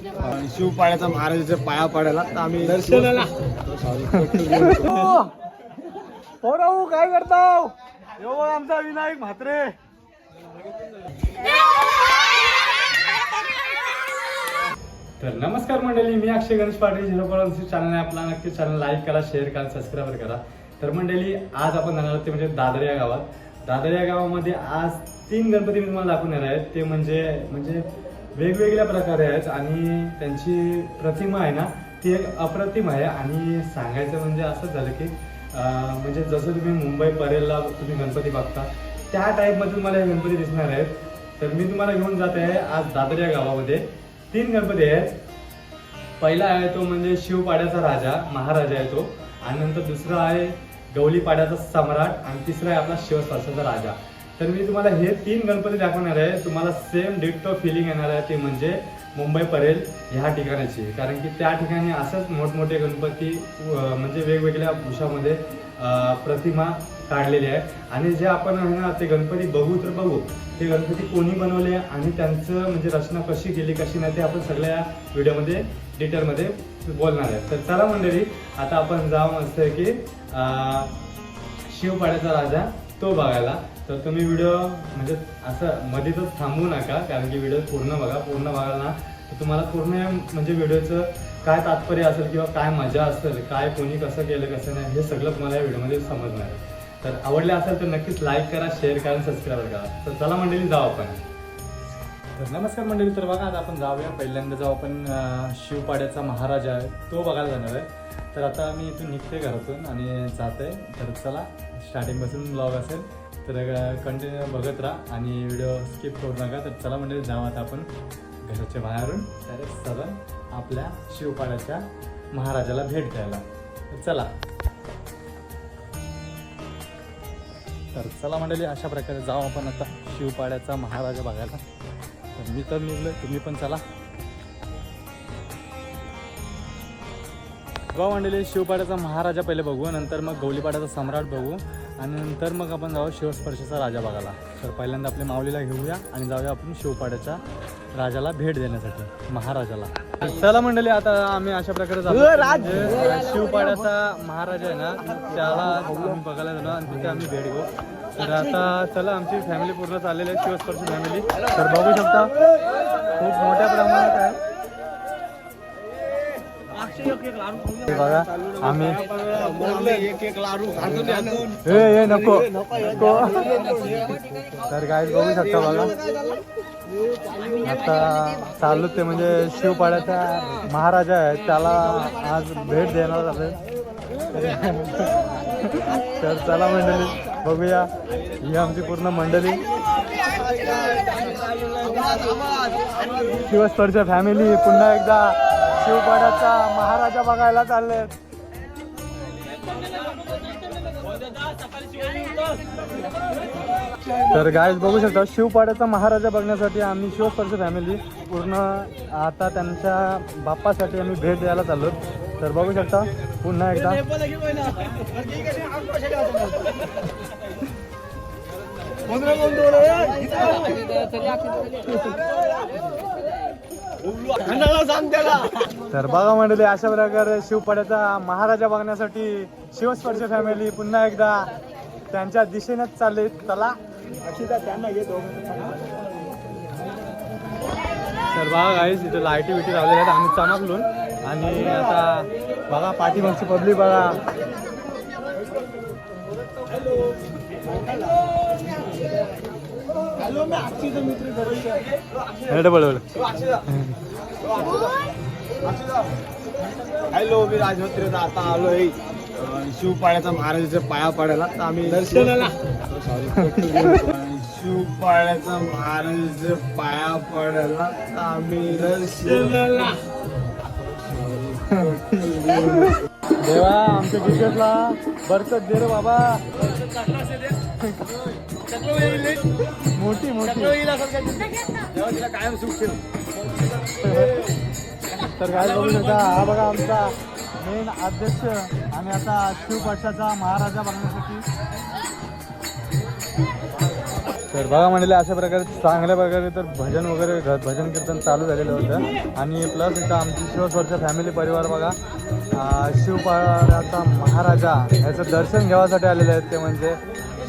अं, शिवपाड्याचा महाराजाच्या पाया पडायला तर आम्ही दर्शनाला. सॉरी हो राहू काय करताव? यो आमचा विनायक म्हात्रे. तर नमस्कार मंडळी मी Akshay Ganesh Patil zero point channel आहे. आपला नक्की चॅनल लाईक करा शेअर करा सबस्क्राईब करा. तर मंडळी आज आपण जाणार आहोत ते म्हणजे दादर या गावात. दादर या गावामध्ये आज तीन गणपती मी तुम्हाला दाखवून येणार आहेत ते म्हणजे म्हणजे वेगवेगळ्या प्रकारे आहेत आणि त्यांची प्रतिमा आहे ना ती एक अप्रतिम आहे. आणि सांगायचं म्हणजे असंच झालं की म्हणजे जसं तुम्ही मुंबई परेलला तुम्ही गणपती बघता त्या टाईपमध्ये तुम्हाला हे गणपती दिसणार आहेत. तर मी तुम्हाला घेऊन जात आहे आज दादर या गावामध्ये. तीन गणपती आहेत. पहिला आहे तो म्हणजे शिवपाड्याचा राजा महाराजा आहे तो. आणि नंतर दुसरा आहे गवलीपाड्याचा सम्राट. आणि तिसरा आहे आपला शिवस्पर्शाचा राजा. तर मी तुम्हाला हे तीन गणपती दाखवणार आहे. तुम्हाला सेम डिक्टो फिलिंग येणार आहे ते म्हणजे मुंबई परेल ह्या ठिकाणाची. कारण की त्या ठिकाणी असंच मोठमोठे गणपती म्हणजे वेगवेगळ्या भूषामध्ये प्रतिमा काढलेली आहे. आणि जे आपण आहे ना ते गणपती बघू तर बघू. ते गणपती कोणी बनवले आणि त्यांचं म्हणजे रचना कशी केली कशी नाही ते आपण सगळ्या या व्हिडिओमध्ये डिटेलमध्ये बोलणार आहे. तर चला मंडळी आता आपण जाऊ असतं आहे की शिवपाड्याचा राजा तो बघायला. तर तुम्ही व्हिडिओ म्हणजे असं मध्येच थांबू नका कारण की व्हिडिओ पूर्ण बघा पूर्ण बघाल ना तर तुम्हाला पूर्ण म्हणजे व्हिडिओचं काय तात्पर्य असेल किंवा काय मजा असेल काय कोणी कसं केलं कसं नाही हे सगळं तुम्हाला या व्हिडिओमध्ये समजणार आहे. तर आवडले असेल तर नक्कीच लाईक करा शेअर करा आणि सबस्क्राईब करा. तर चला मंडळी जाऊ आपण. तर नमस्कार मंडळी तर बघा आता आपण जाऊया. पहिल्यांदा जाऊ आपण शिवपाड्याचा महाराजा आहे तो बघायला जाणार आहे. तर आता मी इथून निघते घरातून आणि जात. आहे तर चला स्टार्टिंगपासून ब्लॉग असेल. तर कंटिन्यू बघत राहा आणि व्हिडिओ स्किप करू नका. तर चला म्हणजे जाऊ आता आपण घराच्या बाहेरून. तर सरळ आपल्या शिवपाड्याच्या महाराजाला भेट द्यायला. चला. तर चला मंडळी अशा प्रकारे जाऊ आपण आता शिवपाड्याचा महाराजा बघायला. तर मी तर निघलो तुम्ही पण चला. बघा मंडळी शिवपाड्याचा महाराजा पहिले बघू नंतर मग गौलीपाड्याचा सम्राट बघू. आणि नंतर मग आपण जाऊ शिवस्पर्शाचा राजा बघायला. तर पहिल्यांदा आपल्या माऊलीला घेऊया आणि जाऊया आपण शिवपाड्याच्या राजाला भेट देण्यासाठी महाराजाला. चला मंडळी आता आम्ही अशा प्रकारे जातो. म्हणजे शिवपाड्याचा महाराजा आहे ना त्याला आम्ही बघायला जाणार आणि तिथे आम्ही भेट घेऊ. तर आता चला आमची फॅमिली पूर्ण चाललेली आहे शिवस्पर्श फॅमिली तर बघू शकता खूप मोठ्या प्रमाणात आहे. बघा आम्ही हे हे नको नको. तर काय बघू शकता बघा. आता चालू ते म्हणजे शिवपाड्याचा महाराजा आहे त्याला आज भेट देणार आहे. तर चला मंडळी बघूया. ही आमची पूर्ण मंडळी. शिवस्पर्श फॅमिली पुन्हा एकदा शिवपाड्याचा महाराजा बघायला चालले. तर गायज बघू शकता शिवपाड्याचा महाराजा बघण्यासाठी आम्ही शिवस्पर्श फॅमिली पूर्ण आता त्यांच्या बाप्पासाठी आम्ही भेट द्यायला चाललो. तर बघू शकता पुन्हा एकदा. तर बघा मंडळी अशा प्रकारे शिवपाड्याचा महाराजा बघण्यासाठी शिवस्पर्श फॅमिली पुन्हा एकदा त्यांच्या दिशेनेच चालले. चला. त्यांना घेतो तर बघा गाईस इथे लाईटी बिटी लावलेल्या आहेत. आम्ही चमकलून आणि आता बघा पाठीमागची पब्लिक बघा. हॅलो मी राजभद्र आता आलोय. अं, शिवपाड्याचा महाराजाच्या पाया पडायला. तर आम्ही दर्शनाला. सॉरी शिवपाड्याचा महाराजाच्या पाया पडायला तर आम्ही दर्शनाला. देवा आमच्या क्रिकेटला बरकत दे रे बाबा. मोठी मोठी. तर काय बघू शकता हा बघा आमचा मेन अध्यक्ष आणि आता शिव पक्षाचा महाराजा बघण्यासाठी तर बघा म्हणले अशा प्रकारे चांगल्या प्रकारे तर भजन वगैरे भजन कीर्तन चालू झालेलं होतं. आणि प्लस इथं आमची शिवस्वरच्या फॅमिली परिवार बघा शिवपाळाचा महाराजा ह्याचं दर्शन घेण्यासाठी आलेले आहेत ते म्हणजे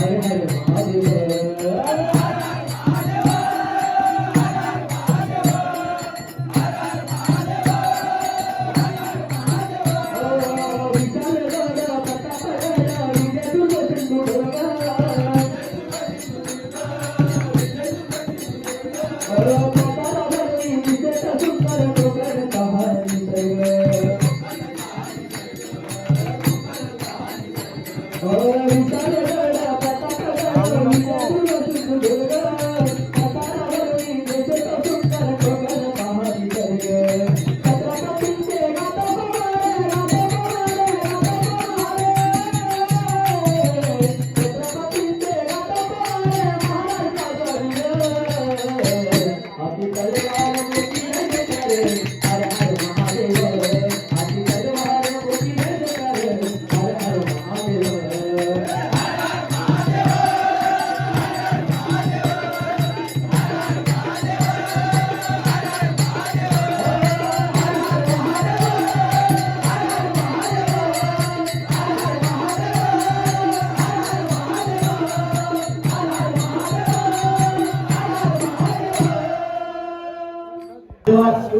Amém.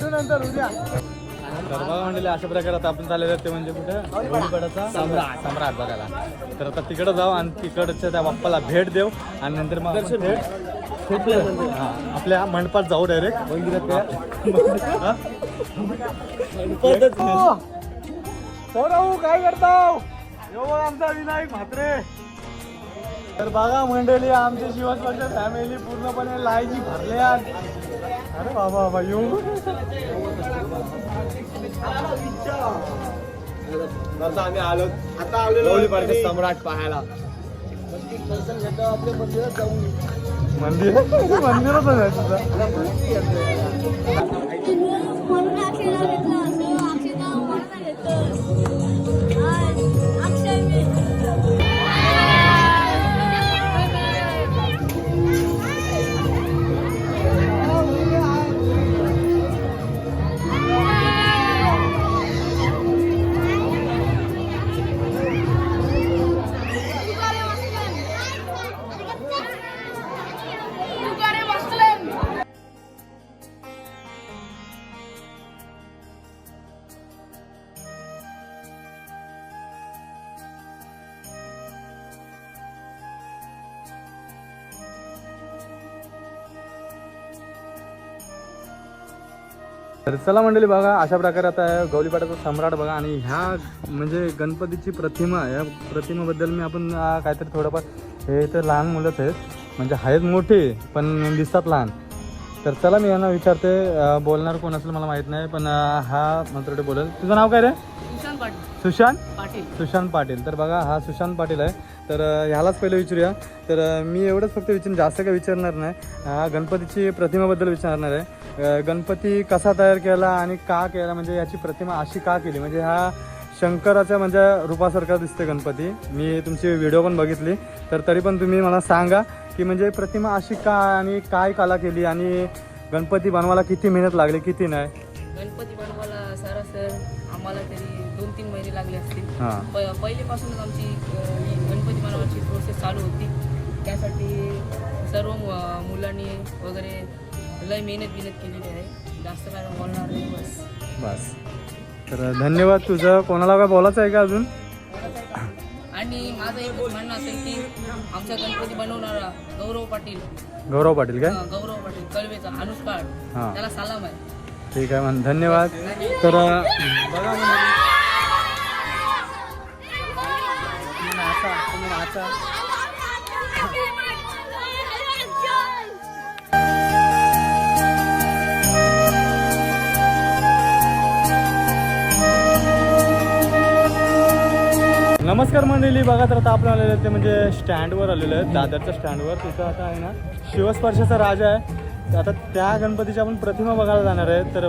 भेट- नंतर उद्या. तर बघा म्हणले अशा प्रकारे आता आपण चाललेलं ते म्हणजे कुठे? गौरीपाड्याचा सम्राट सम्राट बघायला. तर आता तिकडं जाऊ आणि तिकडच्या त्या बाप्पाला भेट देऊ आणि नंतर मग भेट हा आपल्या मंडपात जाऊ डायरेक्ट मंदिरात काय करताव? यो आमचा विनायक म्हात्रे. तर बघा मंडळी आमची शिवस्पर्श फॅमिली पूर्णपणे लाईनी भरले आज अरे बाबा बाबा येऊ. आम्ही आलो. आता आलेलो सम्राट पाहायला. मंदिर? मंदिरच आहे तर चला मंडळी बघा अशा प्रकारे आता गौरीपाड्याचा सम्राट बघा आणि ह्या म्हणजे गणपतीची प्रतिमा या प्रतिमेबद्दल मी आपण काहीतरी थोडंफार हे तर लहान मुलंच आहेत म्हणजे आहेत मोठे पण दिसतात लहान. तर चला मी यांना विचारते बोलणार कोण असेल मला माहीत नाही पण हा मंत्रोटे बोलेल. तुझं नाव काय रे? सुशांत? पाटील. सुशांत पाटील. तर बघा हा सुशांत पाटील आहे. तर ह्यालाच पहिले विचारूया. तर मी एवढंच फक्त विचार जास्त काही विचारणार नाही. हा गणपतीची प्रतिमेबद्दल विचारणार आहे. गणपती कसा तयार केला आणि का केला म्हणजे याची प्रतिमा अशी का केली? म्हणजे हा शंकराच्या म्हणजे रूपासारखा दिसते गणपती. मी तुमची व्हिडिओ पण बघितली. तर तरी पण तुम्ही मला सांगा की म्हणजे प्रतिमा अशी का आणि काय कला केली आणि गणपती बनवायला किती मेहनत लागली किती नाही? गणपती बनवायला सरासर आम्हाला तरी दोन तीन महिने लागले असतील. हां. पहिलेपासूनच आमची चालू होती. त्यासाठी सर्व मुलांनी वगैरे लय मेहनत बिनत केलेली आहे. जास्त काय बोलणार नाही बस. बस. तर धन्यवाद तुझं. कोणाला काय बोलायचं आहे का अजून? आणि माझं एकच म्हणणं असेल की आमचा गणपती बनवणारा गौरव पाटील. गौरव पाटील काय? गौरव पाटील कळवेचा अनुष्काळ. हां. त्याला सलाम आहे. ठीक आहे म्हण धन्यवाद. तर बघा म्हणजे तुम्ही नमस्कार मंडळी बघा तर आता आपण आलेलं ते म्हणजे स्टँडवर आलेलो आहे दादरच्या स्टँडवर. तिथं आता आहे ना शिवस्पर्शाचा राजा आहे. आता त्या गणपतीची आपण प्रतिमा बघायला जाणार आहे. तर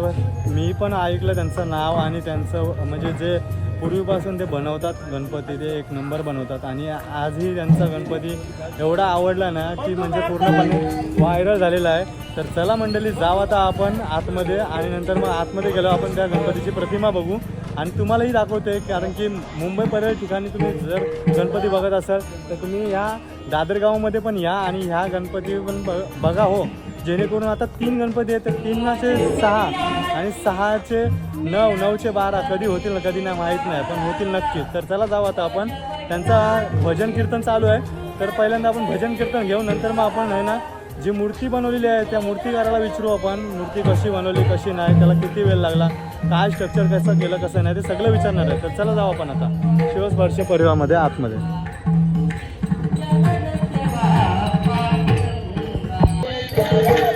मी पण ऐकलं त्यांचं नाव आणि त्यांचं म्हणजे जे पूर्वीपासून ते बनवतात गणपती ते एक नंबर बनवतात. आणि आजही त्यांचा गणपती एवढा आवडला ना की म्हणजे पूर्णपणे व्हायरल झालेला आहे. तर चला मंडळी जाऊ आता आपण आतमध्ये आणि नंतर मग आतमध्ये गेलो आपण त्या गणपतीची प्रतिमा बघू. आणि तुम्हालाही दाखवते कारण की मुंबई पर्यटन ठिकाणी तुम्ही जर गणपती बघत असाल तर तुम्ही ह्या दादरगावमध्ये पण या आणि ह्या गणपती पण ब बघा हो. जेणेकरून आता तीन गणपती आहेत तर तीनचे सहा आणि सहाचे नऊ नऊचे बारा कधी होतील ना कधी नाही माहीत नाही पण होतील नक्कीच तर चला जाऊ आता आपण. त्यांचा भजन कीर्तन चालू आहे. तर पहिल्यांदा आपण भजन कीर्तन घेऊ नंतर मग आपण आहे ना जी मूर्ती बनवलेली आहे त्या मूर्तीकाराला विचारू आपण मूर्ती कशी बनवली कशी नाही त्याला किती वेळ लागला काय स्ट्रक्चर कसं केलं कसं नाही ते सगळं विचारणार आहे. तर चला जाऊ आपण आता. शिवस्पर्श परिवारामध्ये आतमध्ये आतमध्ये.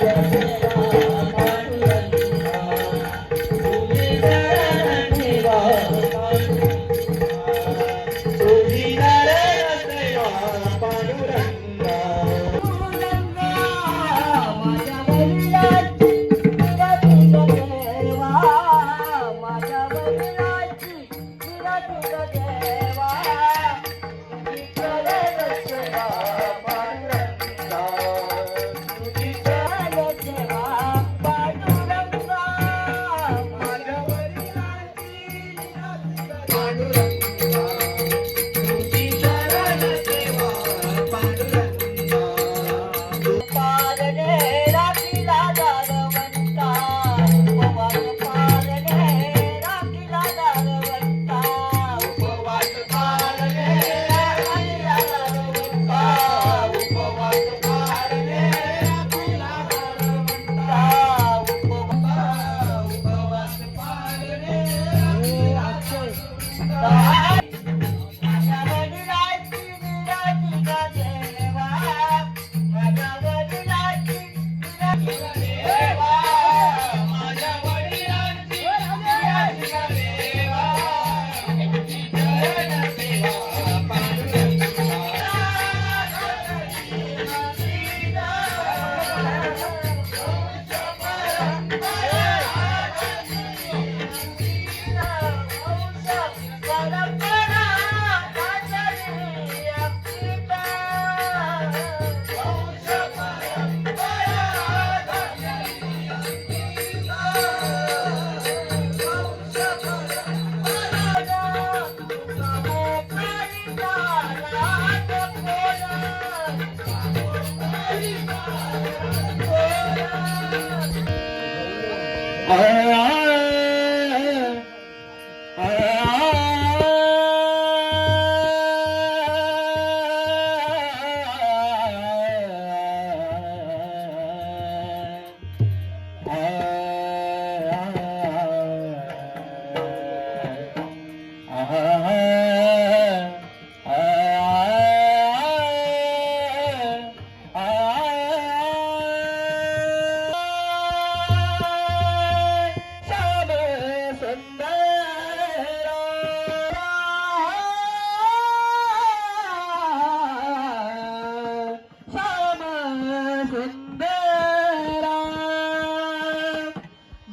বন্দেরা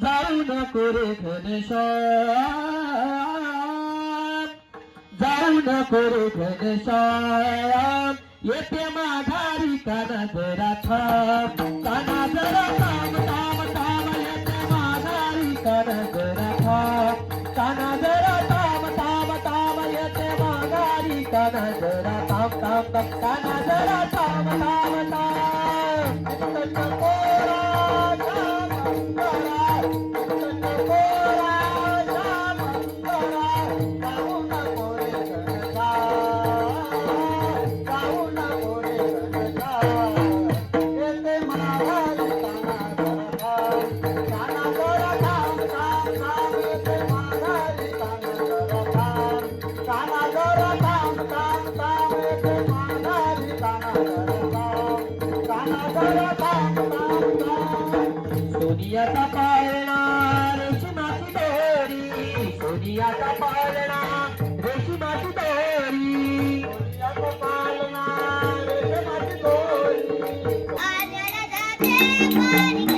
যাও না করে ধনে যাও না করে ধনে এতে মাঘারি কানা জরা থাম কানা জরা থাম থাম থাম এতে মাঘারি কানা জরা থাম কানা জরা থাম থাম থাম এতে মাঘারি কানা জরা থাম থাম থাম কানা থাম থাম सोनियाचा पाळणा रेशमाची दोरी सोनियाचा पाळणा रेशमाची दोरी सोनियाचा पाळणा रेशमाची दोरी आल्याला जाते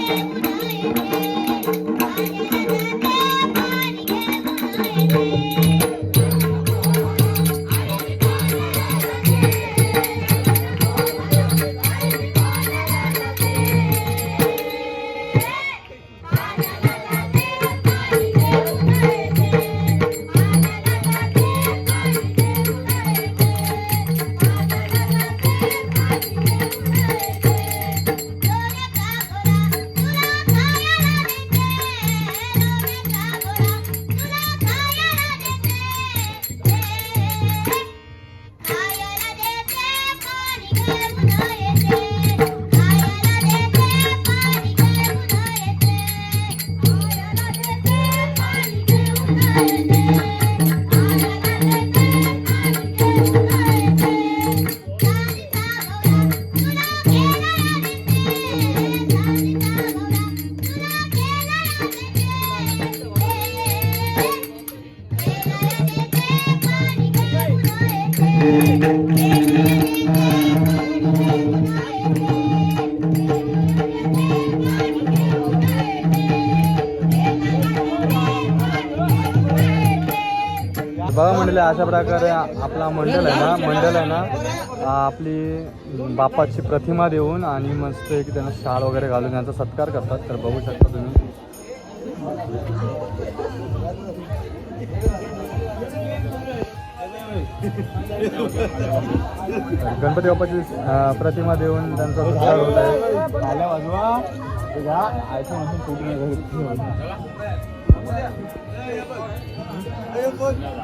बघा अशा प्रकारे आपला मंडळ आहे ना मंडळ आहे ना आपली बापाची प्रतिमा देऊन आणि मस्त एक त्यांना शाळ वगैरे घालून त्यांचा सत्कार करतात. तर बघू शकता तुम्ही. गणपती बाप्पाची प्रतिमा देऊन त्यांचा सत्कार होत आहे. आल्या कुठे